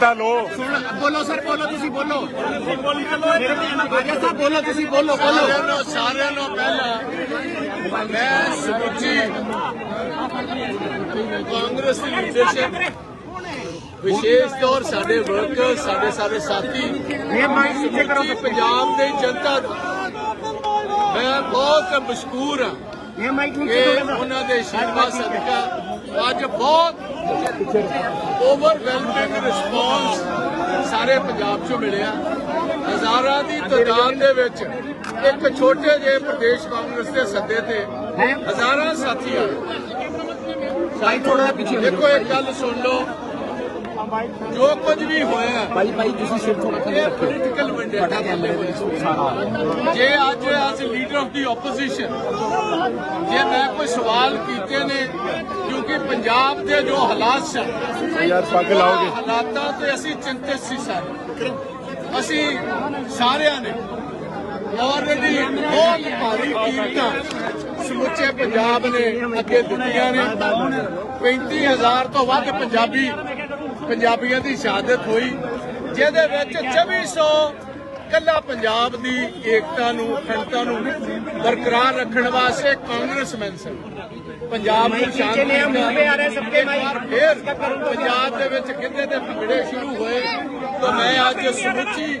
ਤਾਂ ਲੋ ਬੋਲੋ ਸਰ ਬੋਲੋ ਤੁਸੀਂ ਬੋਲੋ। ਰਾਜਾ ਸਾਹਿਬ ਬੋਲੋ ਤੁਸੀਂ ਬੋਲੋ ਬੋਲੋ। ਸਾਰਿਆਂ ਨੂੰ ਪਹਿਲਾਂ ਮੈਂ ਸਮੁੱਚੀ ਕਾਂਗਰਸ ਦੀ ਲੀਡਰਸ਼ਿਪ ਵਿਸ਼ੇਸ਼ ਤੌਰ ਸਾਡੇ ਵਰਕਰ ਸਾਡੇ ਸਾਰੇ ਸਾਥੀ ਇਹ ਮਾਈਕ ਨੀਚੇ ਕਰੋ ਸਮੁੱਚੀ ਪੰਜਾਬ ਦੇ ਜਨਤਾ ਦਾ ਮੈਂ ਬਹੁਤ ਮਸ਼ਕੂਰ ਹਾਂ ਇਹ ਮਾਈਕ ਕਿ ਨੀਚੇ ਕਰੋ। ਉਹਨਾਂ ਦੇ ਆਸ਼ੀਰਵਾਦ ਸਦਕਾ ਅੱਜ ਬਹੁਤ ਓਵਰਵੈਲਮਿੰਗ ਰਿਸਪੌਂਸ ਸਾਰੇ ਪੰਜਾਬ 'ਚੋਂ ਮਿਲਿਆ ਹਜ਼ਾਰਾਂ ਦੀ ਤਾਦਾਦ ਦੇ ਵਿੱਚ ਇੱਕ ਛੋਟੇ ਜਿਹੇ ਪ੍ਰਦੇਸ਼ ਕਾਂਗਰਸ ਦੇ ਸੱਦੇ ਤੇ ਹਜ਼ਾਰਾਂ ਸਾਥੀ ਆਏ ਸਾਈਡ ਥੋੜਾ ਪਿੱਛੇ ਦੇਖੋ ਇੱਕ ਗੱਲ ਸੁਣ ਲਓ। ਜੋ ਕੁਝ ਵੀ ਹੋਇਆ ਭਾਈ ਭਾਈ ਤੁਸੀਂ ਸਿਰ ਥੋੜਾ ਇਹ ਪੋਲੀਟੀਕਲ ਵੈਂਡੇਟਾ ਥੱਲੇ ਹੋਇਆ ਜੇ ਅੱਜ as leader of the opposition ਜੇ ਮੈਂ ਕੋਈ ਸਵਾਲ ਕੀਤੇ ਨੇ ਕਿਉਂਕਿ ਪੰਜਾਬ ਦੇ ਜੋ ਹਾਲਾਤ ਸਨ ਯਾਰ ਪੱਗ ਲਾਓਗੇ। ਹਾਲਾਤਾਂ ਤੇ ਅਸੀਂ ਚਿੰਤਿਤ ਸੀ ਸਾਰੇ। ਅਸੀਂ ਸਾਰਿਆਂ ਨੇ ਆਲਰੇਡੀ ਬਹੁਤ ਭਾਰੀ ਕੀਮਤਾਂ ਸਮੁੱਚੇ ਪੰਜਾਬ ਨੇ ਅੱਗੇ ਦਿੱਤੀਆਂ ਨੇ। 35000 ਤੋਂ ਵੱਧ ਪੰਜਾਬੀ ਪੰਜਾਬੀਆਂ ਦੀ ਸ਼ਹਾਦਤ ਹੋਈ ਜਿਹਦੇ ਵਿੱਚ 2400 ਕੱਲਾ ਪੰਜਾਬ ਦੀ ਏਕਤਾ ਨੂੰ ਅਖੰਡਤਾ ਨੂੰ ਬਰਕਰਾਰ ਰੱਖਣ ਵਾਸਤੇ ਕਾਂਗਰਸਮੈਨ ਸਨ। ਪੰਜਾਬ ਨੂੰ ਸ਼ਾਂਤੀ ਦਾ ਫੇਰ ਪੰਜਾਬ ਦੇ ਵਿੱਚ ਗਿੱਧੇ ਤੇ ਭੰਗੜੇ ਸ਼ੁਰੂ ਹੋਏ। ਤਾਂ ਮੈਂ ਅੱਜ ਸਮੁੱਚੀ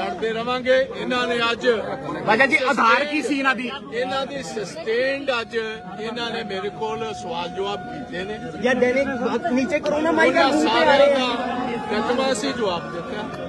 ਲੜਦੇ ਰਵਾਂਗੇ। ਇਹਨਾਂ ਨੇ ਅੱਜ ਰਾਜਾ ਜੀ ਆਧਾਰ ਕੀ ਸੀ ਇਹਨਾਂ ਦੀ? ਇਹਨਾਂ ਦੀ ਸਸਟੇਨਡ ਅੱਜ ਇਹਨਾਂ ਨੇ ਮੇਰੇ ਕੋਲ ਸਵਾਲ ਜਵਾਬ ਕੀਤੇ ਨੇ। ਯਾ ਡੈਨਿਕ ਨੀਚੇ ਕਰੋ ਨਾ ਉਹਨਾਂ ਸਾਰਿਆਂ ਦਾ ਰਕਮਾ ਸੀ ਜਵਾਬ ਦਿੱਤਾ।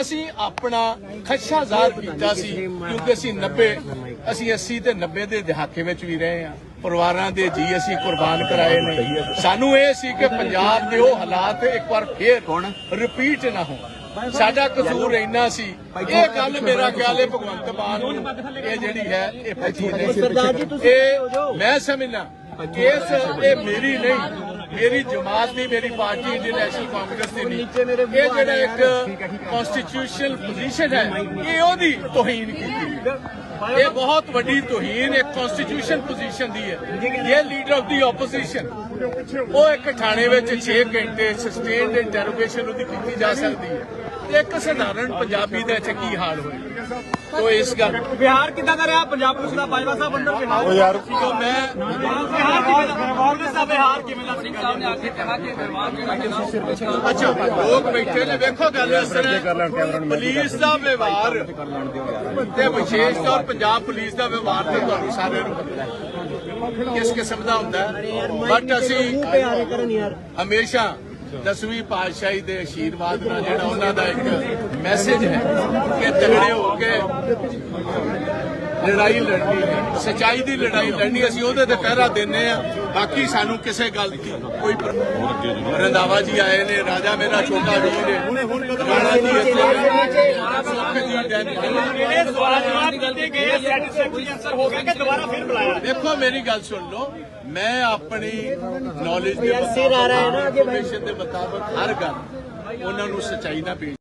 ਅਸੀਂ ਆਪਣਾ ਖੱਸ਼ਾ ਜ਼ਾਹਰ ਕੀਤਾ ਸੀ ਕਿਉਂਕਿ ਅਸੀਂ 90 ਅਸੀਂ 80 ਤੇ 90 ਦੇ ਦਹਾਕੇ ਵਿੱਚ ਵੀ ਰਹੇ ਹਾਂ। ਪਰਿਵਾਰਾਂ ਦੇ ਜੀ ਅਸੀਂ ਕੁਰਬਾਨ ਕਰਾਏ ਨੇ। ਸਾਨੂੰ ਇਹ ਸੀ ਕਿ ਪੰਜਾਬ ਦੇ ਉਹ ਹਾਲਾਤ ਇੱਕ ਵਾਰ ਫੇਰ ਰਿਪੀਟ ਨਾ ਹੋਣ। ਸਾਡਾ ਕਸੂਰ ਇੰਨਾ ਸੀ। ਇਹ ਗੱਲ ਮੇਰਾ ਖਿਆਲ ਹੈ ਭਗਵੰਤ ਮਾਨ ਨੂੰ ਇਹ ਜਿਹੜੀ ਹੈ ਇਹ ਪਤੀ ਨਹੀਂ ਇਹ ਮੈਂ ਸਮਝਣਾ ਇਸ ਇਹ ਮੇਰੀ ਨਹੀਂ। ਮੇਰੀ ਜਮਾਤ ਦੀ ਮੇਰੀ ਪਾਰਟੀ ਇੰਡੀਅਨ ਨੈਸ਼ਨਲ ਕਾਂਗਰਸ ਦੀ ਨਹੀਂ। ਇਹ ਜਿਹੜਾ ਇੱਕ ਕਨਸਟੀਟਿਊਸ਼ਨਲ ਪੋਜੀਸ਼ਨ ਹੈ, ਇਹ ਉਹਦੀ ਤੋਹੀਨ ਕੀਤੀ ਹੈ। ਇਹ ਬਹੁਤ ਵੱਡੀ ਤੋਹੀਨ, ਇੱਕ ਕਨਸਟੀਟਿਊਸ਼ਨ ਪੋਜੀਸ਼ਨ ਦੀ ਹੈ। ਇਹ ਲੀਡਰ ਆਫ ਦੀ ਆਪੋਜੀਸ਼ਨ ਉਹ ਇੱਕ ਥਾਣੇ ਵਿੱਚ 6 ਘੰਟੇ ਸਸਟੇਨਡ ਇੰਟਰੋਗੇਸ਼ਨ ਉਹਦੀ ਕੀਤੀ ਜਾ ਸਕਦੀ ਹੈ। ਤੇ ਇੱਕ ਸਧਾਰਨ ਪੰਜਾਬੀ ਦਾ ਇੱਥੇ ਕੀ ਹਾਲ ਹੋਏ ਤੋ ਇਸ ਗੱਲ ਬਿਹਾਰ ਕਿੱਦਾਂ ਦਾ ਰਿਹਾ? ਪੰਜਾਬ ਪੁਲਿਸ ਦਾ ਬਾਜਵਾ ਸਾਹਿਬ ਅੰਦਰ ਬਿਹਾਰ ਉਹ ਯਾਰ ਤੋਂ ਮੈਂ ਬਿਹਾਰ ਕਿਵੇਂ ਦਾ ਪੁਲਿਸ ਦਾ ਬਿਹਾਰ ਕਿਵੇਂ ਦਾ ਸਿੰਘ ਸਾਹਿਬ ਨੇ ਆ ਕੇ ਕਿਹਾ ਕਿ ਕਿ ਅੱਛਾ ਲੋਕ ਬੈਠੇ ਨੇ ਵੇਖੋ ਗੱਲ ਇਸ ਤਰ੍ਹਾਂ। ਪੁਲਿਸ ਦਾ। ਵਿਵਹਾਰ ਤੇ ਵਿਸ਼ੇਸ਼ ਤੌਰ ਪੰਜਾਬ ਪੁਲਿਸ ਦਾ ਵਿਵਹਾਰ ਤੇ ਤੁਹਾਨੂੰ ਸਾਰਿਆਂ ਨੂੰ ਪਤਾ ਹੈ। ਕਿਸ ਕਿਸਮ ਦਾ ਹੁੰਦਾ ਹੈ। ਬਟ ਅਸੀਂ ਹਮੇਸ਼ਾ ਦਸਵੀਂ ਪਾਤਸ਼ਾਹੀ ਦੇ ਆਸ਼ੀਰਵਾਦ ਨਾਲ ਜਿਹੜਾ ਉਹਨਾਂ ਦਾ ਇੱਕ ਮੈਸੇਜ ਹੈ ਕਿ ਤਗੜੇ ਹੋ ਕੇ ਲੜਾਈ ਲੜਨੀ ਹੈ। ਸਚਾਈ ਦੀ ਲੜਾਈ ਲੜਨੀ ਅਸੀਂ ਉਹਦੇ ਤੇ ਪਹਿਰਾ ਦਿੰਨੇ ਆ ਬਾਕੀ ਸਾਨੂੰ ਕਿਸੇ ਗੱਲ ਦੀ ਕੋਈ ਰੰਧਾਵਾ ਜੀ ਆਏ ਨੇ ਰਾਜਾ ਮੇਰਾ ਛੋਟਾ ਵੀਰ ਹੈ। ਰਾਣਾ ਜੀ ਇੱਥੇ ਸੁੱਖ ਜੀ ਡੈਨ ਇਹ ਸਵਾਲ ਜਵਾਬ ਦਿੱਤੇ ਗਏ ਸੈਟੀਸਫੈਕਟਰੀ ਆਨਸਰ ਹੋ ਗਿਆ ਕਿ ਦੁਬਾਰਾ ਫਿਰ ਬੁਲਾਇਆ? ਦੇਖੋ ਮੇਰੀ ਗੱਲ ਸੁਣ ਲਓ। ਮੈਂ ਆਪਣੀ ਨੌਲੇਜ ਦੇ ਮੁਤਾਬਕ ਇਨਫੋਰਮੇਸ਼ਨ ਦੇ ਮੁਤਾਬਕ ਹਰ ਗੱਲ ਉਹਨਾਂ ਨੂੰ ਸਚਾਈ ਨਾਲ ਪੇਸ਼